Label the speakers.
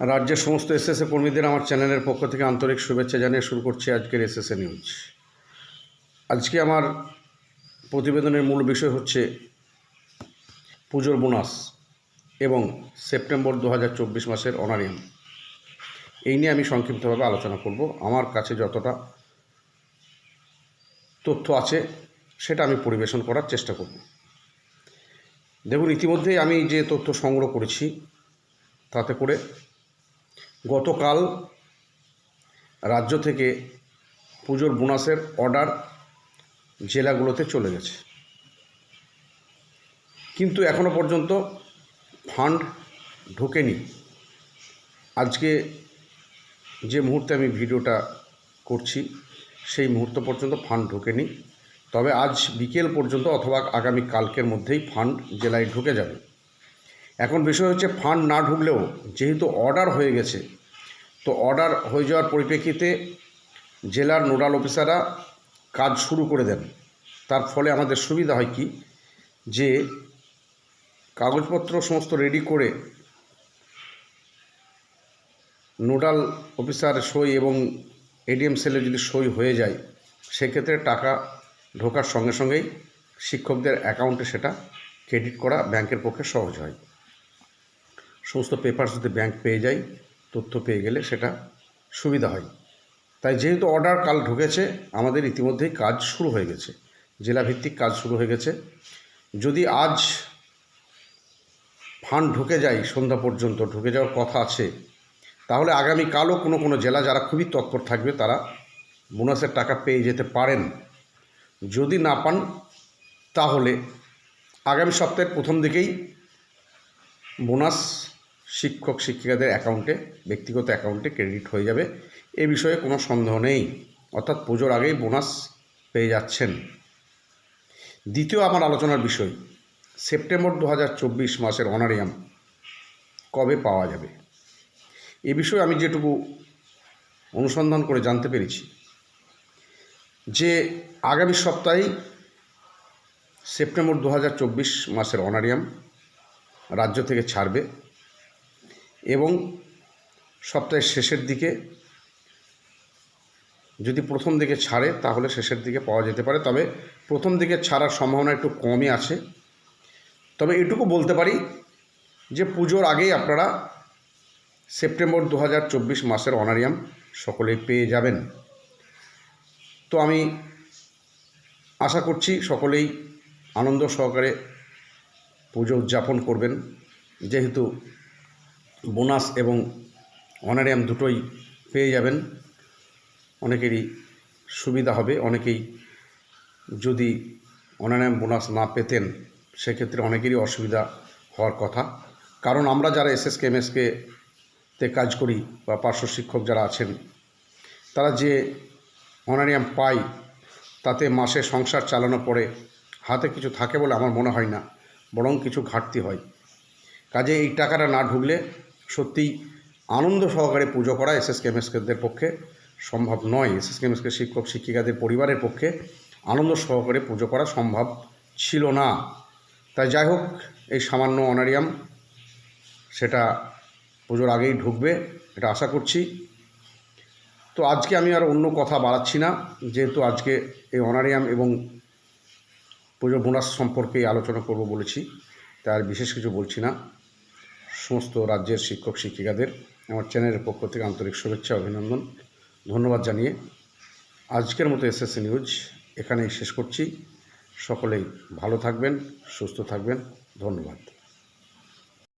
Speaker 1: রাজ্যের সমস্ত এসএসএ কর্মীদের আমার চ্যানেলের পক্ষ থেকে আন্তরিক শুভেচ্ছা জানিয়ে শুরু করছি আজকের এসএসএ নিউজ। আজকে আমার প্রতিবেদনের মূল বিষয় হচ্ছে পুজোর বোনাস এবং সেপ্টেম্বর দু হাজার চব্বিশ মাসের অনারিয়াম এই নিয়ে আমি সংক্ষিপ্তভাবে আলোচনা করব। আমার কাছে যতটা তথ্য আছে, সেটা আমি পরিবেশন করার চেষ্টা করব। দেখুন, ইতিমধ্যেই আমি যে তথ্য সংগ্রহ করেছি, তাতে করে গতকাল রাজ্য থেকে পুজোর বোনাসের অর্ডার জেলাগুলোতে চলে গেছে। কিন্তু এখনও পর্যন্ত ফান্ড ঢোকেনি। আজকে যে মুহূর্তে আমি ভিডিওটা করছি, সেই মুহূর্ত পর্যন্ত ফান্ড ঢোকেনি। তবে আজ বিকেল পর্যন্ত অথবা আগামী কালকের মধ্যেই ফান্ড জেলায় ঢুকে যাবে। এখন বিষয় হচ্ছে ফান্ড না ঢুকলেও যেহেতু অর্ডার হয়ে গেছে, তো অর্ডার হয়ে যাওয়ার পরিপ্রেক্ষিতে জেলার নোডাল অফিসাররা কাজ শুরু করে দেন। তার ফলে আমাদের সুবিধা হয় কি? যে কাগজপত্র সমস্ত রেডি করে নোডাল অফিসার সই এবং এডিএম সেলে যদি সই হয়ে যায়, সেক্ষেত্রে টাকা ঢোকার সঙ্গে সঙ্গেই শিক্ষকদের অ্যাকাউন্টে সেটা ক্রেডিট করা ব্যাংকের পক্ষে সহজ হয়। সমস্ত পেপার যদি ব্যাংক পেয়ে যায়, তথ্য পেয়ে গেলে সেটা সুবিধা হয়। তাই যেহেতু অর্ডার কাল ঢুকেছে, আমাদের ইতিমধ্যেই কাজ শুরু হয়ে গেছে। জেলাভিত্তিক কাজ শুরু হয়ে গেছে। যদি আজ ফান্ড ঢুকে যায়, সন্ধ্যা পর্যন্ত ঢুকে যাওয়ার কথা আছে, তাহলে আগামীকালও কোনো কোনো জেলা যারা খুবই তৎপর থাকবে, তারা বোনাসের টাকা পেয়ে যেতে পারেন। যদি না পান, তাহলে আগামী সপ্তাহের প্রথম দিকেই বোনাস শিক্ষক শিক্ষিকাদের অ্যাকাউন্টে ব্যক্তিগত অ্যাকাউন্টে ক্রেডিট হয়ে যাবে। এ বিষয়ে কোনো সন্দেহ নেই। অর্থাৎ পুজোর আগেই বোনাস পেয়ে যাচ্ছেন। দ্বিতীয় আমার আলোচনার বিষয়, সেপ্টেম্বর দু হাজার চব্বিশ মাসের অনারিয়াম কবে পাওয়া যাবে? এ বিষয়ে আমি যেটুকু অনুসন্ধান করে জানতে পেরেছি, যে আগামী সপ্তাহেই সেপ্টেম্বর দু হাজার চব্বিশ মাসের অনারিয়াম রাজ্য থেকে ছাড়বে। এবং সপ্তাহের শেষের দিকে যদি প্রথম দিকে ছাড়ে, তাহলে শেষের দিকে পাওয়া যেতে পারে। তবে প্রথম দিকে ছাড়ার সম্ভাবনা একটু কমই আছে। তবে এটুকু বলতে পারি যে পুজোর আগেই আপনারা সেপ্টেম্বর দু হাজার চব্বিশ মাসের অনারিয়াম সকলেই পেয়ে যাবেন। তো আমি আশা করছি সকলেই আনন্দ সহকারে পুজো উদযাপন করবেন। যেহেতু বোনাস এবং অনারিয়াম দুটোই পেয়ে যাবেন। অনেকেরই সুবিধা হবে, অনেকেই যদি অনারিয়াম বোনাস না পেতেন, সেক্ষেত্রে অনেকেরই অসুবিধা হওয়ার কথা। কারণ আমরা যারা এসএসকে এমএসকে তে কাজ করি বা পার্শ্ব শিক্ষক যারা আছেন, তারা যে অনারিয়াম পাই তাতে মাসে সংসার চালানো পড়ে, হাতে কিছু থাকে বলে আমার মনে হয় না, বরং কিছু ঘাটতি হয়। কাজে এই টাকাটা না ঢুকলে সত্যিই আনন্দ সহকারে পুজো করা এসএস কেমএসকেদের পক্ষে সম্ভব নয়। এসএস কেমএসকে শিক্ষক, শিক্ষিকাদের পরিবারের পক্ষে আনন্দ সহকারে পুজো করা সম্ভব ছিল না। তাই যাই হোক, এই সামান্য অনারিয়াম সেটা পুজোর আগেই ঢুকবে, এটা আশা করছি। তো আজকে আমি আর অন্য কথা বাড়াচ্ছি না, যেহেতু আজকে এই অনারিয়াম এবং পুজো বোনাস সম্পর্কে আলোচনা করব বলেছি, তাই আর বিশেষ কিছু বলছি না। সমস্ত রাজ্যের শিক্ষক, শিক্ষিকাদের আমার চ্যানেলের পক্ষ থেকে আন্তরিক শুভেচ্ছা, অভিনন্দন। ধন্যবাদ জানিয়ে আজকের মতো এসএসসি নিউজ এখানেই শেষ করছি। সকলেই ভালো থাকবেন, সুস্থ থাকবেন। ধন্যবাদ।